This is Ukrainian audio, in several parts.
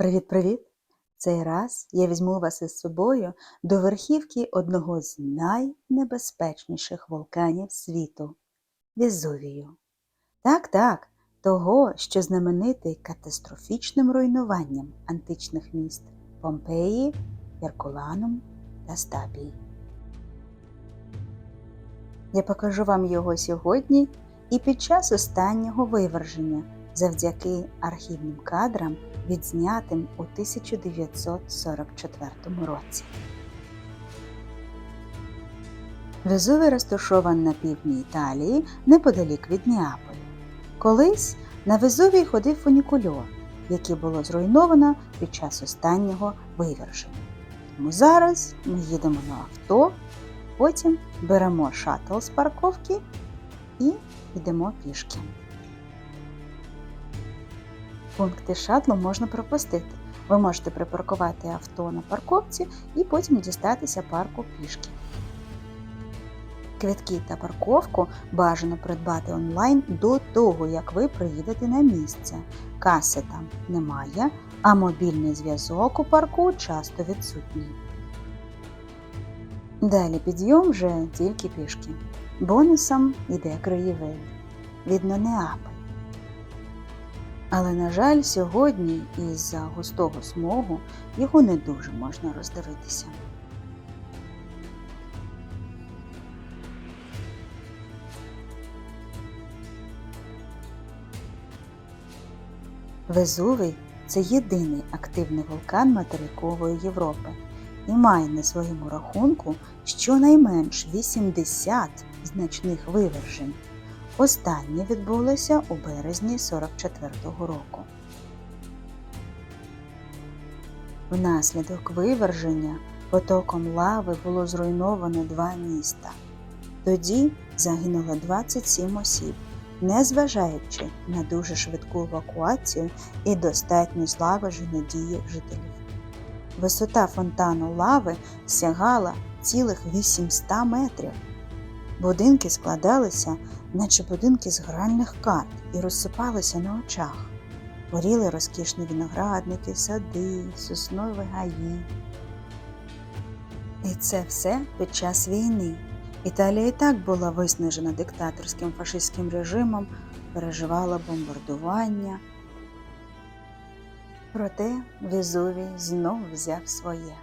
Привіт-привіт! Цей раз я візьму вас із собою до верхівки одного з найнебезпечніших вулканів світу Везувію. Так, так, того, що знаменитий катастрофічним руйнуванням античних міст Помпеї, Геркуланум та Стабії. Я покажу вам його сьогодні і під час останнього виверження завдяки архівним кадрам, відзнятим у 1944 році. Везувій розташований на півдні Італії неподалік від Неаполя. Колись на Везувій ходив фунікульор, який було зруйновано під час останнього виверження. Тому зараз ми їдемо на авто, потім беремо шаттл з парковки і йдемо пішки. Пункти шатлу можна пропустити. Ви можете припаркувати авто на парковці і потім дістатися парку пішки. Квитки та парковку бажано придбати онлайн до того, як ви приїдете на місце. Каси там немає, а мобільний зв'язок у парку часто відсутній. Далі підйом вже тільки пішки. Бонусом іде краєвид. Видно Неаполь. Але, на жаль, сьогодні із-за густого смогу його не дуже можна роздивитися. Везувий це єдиний активний вулкан материкової Європи і має на своєму рахунку щонайменш 80 значних вивержень. Останнє відбулося у березні 44-го року. Внаслідок виверження потоком лави було зруйновано два міста. Тоді загинуло 27 осіб, незважаючи на дуже швидку евакуацію і достатню злагоджену дії жителів. Висота фонтану лави сягала цілих 800 метрів. Будинки складалися, наче будинки з гральних карт, і розсипалися на очах. Горіли розкішні виноградники, сади, соснові гаї. І це все під час війни. Італія і так була виснажена диктаторським фашистським режимом, переживала бомбардування. Проте Везувій знов взяв своє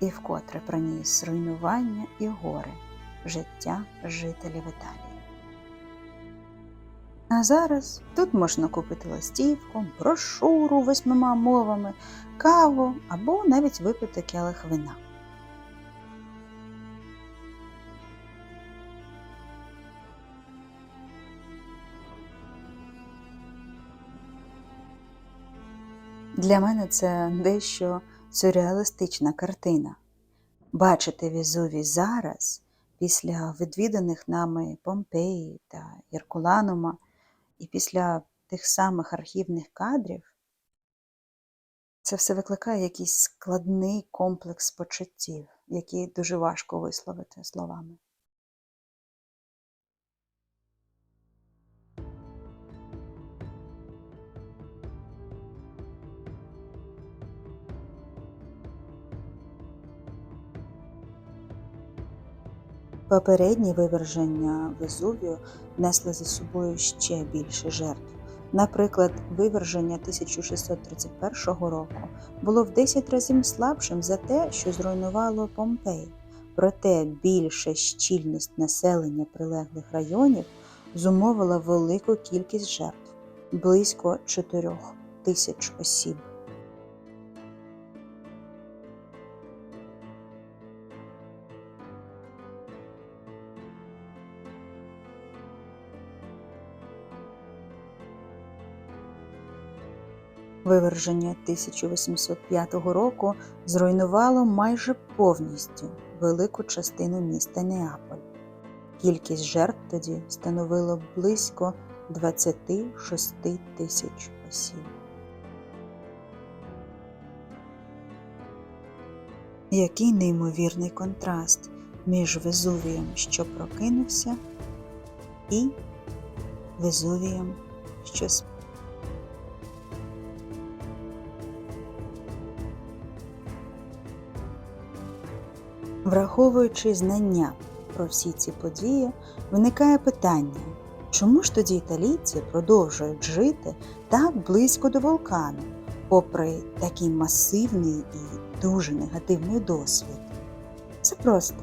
і вкотре приніс руйнування і горе життя жителів Італії. А зараз тут можна купити листівку, брошуру восьмима мовами, каву або навіть випити келих вина. Для мене це дещо сюрреалістична картина. Бачити Везувій зараз, після відвіданих нами Помпеї та Геркуланума, і після тих самих архівних кадрів, це все викликає якийсь складний комплекс почуттів, який дуже важко висловити словами. Попередні виверження Везувію несли за собою ще більше жертв. Наприклад, виверження 1631 року було в 10 разів слабшим за те, що зруйнувало Помпей. Проте більша щільність населення прилеглих районів зумовила велику кількість жертв близько 4 тисяч осіб. Виверження 1805 року зруйнувало майже повністю велику частину міста Неаполь. Кількість жертв тоді становила близько 26 тисяч осіб. Який неймовірний контраст між Везувієм, що прокинувся, і Везувієм, що спав. Враховуючи знання про всі ці події, виникає питання, чому ж тоді італійці продовжують жити так близько до вулкану, попри такий масивний і дуже негативний досвід? Це просто.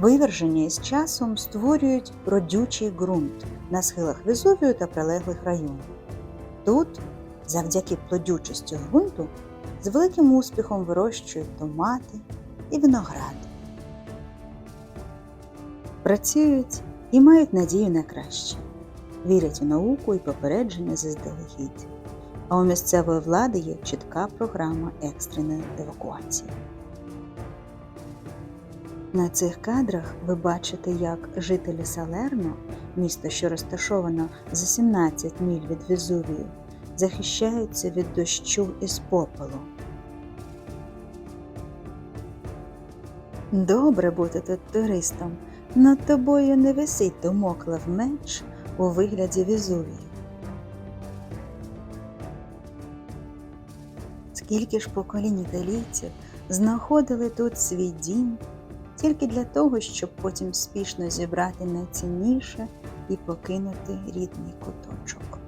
Виверження із часом створюють родючий ґрунт на схилах Везувію та прилеглих районів. Тут, завдяки плодючості ґрунту, з великим успіхом вирощують томати і виноград. Працюють і мають надію на краще, вірять у науку і попередження заздалегідь. А у місцевої влади є чітка програма екстреної евакуації. На цих кадрах ви бачите, як жителі Салерно, місто, що розташовано за 17 міль від Везувію, захищаються від дощу із попелу. Добре бути тут туристом, над тобою не висить домоклав меч у вигляді візувії. Скільки ж поколінь італійців знаходили тут свій дім тільки для того, щоб потім спішно зібрати найцінніше і покинути рідний куточок.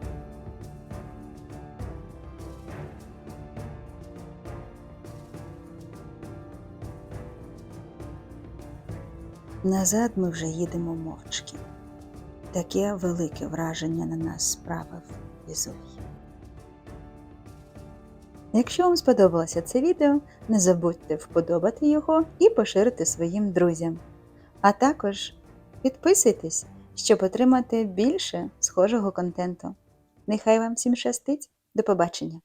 Назад ми вже їдемо мовчки. Таке велике враження на нас справив Візувій. Якщо вам сподобалося це відео, не забудьте вподобати його і поширити своїм друзям. А також підписуйтесь, щоб отримати більше схожого контенту. Нехай вам всім щастить! До побачення!